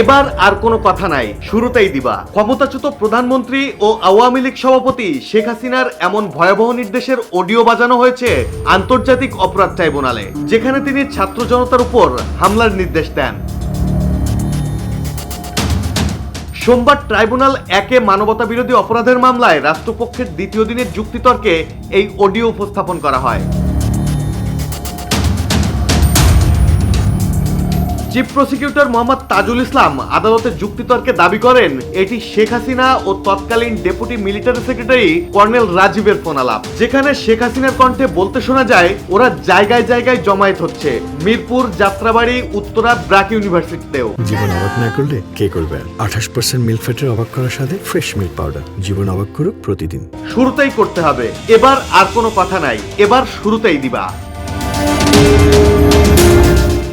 এবার আর কোনো কথা নাই, শুরুতেই দিবা। ক্ষমতাচ্যুত প্রধানমন্ত্রী ও আওয়ামী লীগ সভাপতি শেখ হাসিনার এমন ভয়াবহ নির্দেশের অডিও বাজানো হয়েছে আন্তর্জাতিক অপরাধ ট্রাইব্যুনালে, যেখানে তিনি ছাত্র জনতার উপর হামলার নির্দেশ দেন। সোমবার ট্রাইব্যুনাল একে মানবতা বিরোধী অপরাধের মামলায় রাষ্ট্রপক্ষের দ্বিতীয় দিনের যুক্তিতর্কে এই অডিও উপস্থাপন করা হয়। চিফ প্রসিকিউটর মোহাম্মদ তাজুল ইসলাম আদালতে যুক্তিতর্কে দাবি করেন এটি শেখ হাসিনা ও তৎকালীন ডেপুটি মিলিটারি সেক্রেটারি কর্নেল রাজীবের ফোনালাপ। যেখানে শেখ হাসিনার কণ্ঠে বলতে শোনা যায় ওরা জায়গায় জায়গায় জমায়েত হচ্ছে মিরপুর যাত্রাবাড়ি উত্তরা ব্রাক ইউনিভার্সিটিতেও। জীবন অবাক না করলে কে করবে? আঠাশ পার্সেন্ট মিল্ক ফ্যাটের অবাক করার সাথে ফ্রেশ মিল্ক পাউডার জীবন অবাক করুক প্রতিদিন। শুরুতেই করতে হবে এবার আর কোনো কথা নাই এবার শুরুতেই দিবা।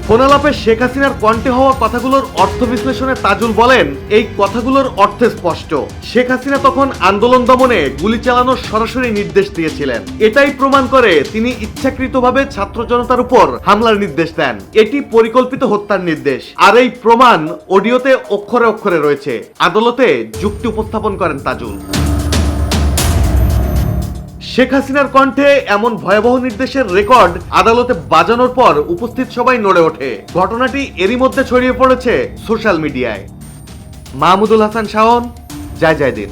ফোনালাপে শেখ হাসিনার কণ্ঠে হওয়া কথাগুলোর অর্থ বিশ্লেষণে তাজুল বলেন, এই কথাগুলোর অর্থে স্পষ্ট। শেখ হাসিনা তখন আন্দোলন দমনে গুলি চালানোর সরাসরি নির্দেশ দিয়েছিলেন। এটাই প্রমাণ করে তিনি ইচ্ছাকৃতভাবে ছাত্র জনতার উপর হামলার নির্দেশ দেন। এটি পরিকল্পিত হত্যার নির্দেশ। আর এই প্রমাণ অডিওতে অক্ষরে অক্ষরে রয়েছে। আদালতে যুক্তি উপস্থাপন করেন তাজুল। শেখ হাসিনার কণ্ঠে এমন ভয়াবহ নির্দেশের রেকর্ড আদালতে বাজানোর পর উপস্থিত সবাই নড়ে ওঠে। ঘটনাটি এরই মধ্যে ছড়িয়ে পড়েছে সোশ্যাল মিডিয়ায়। মাহমুদুল হাসান শাওন জয় জয় দিন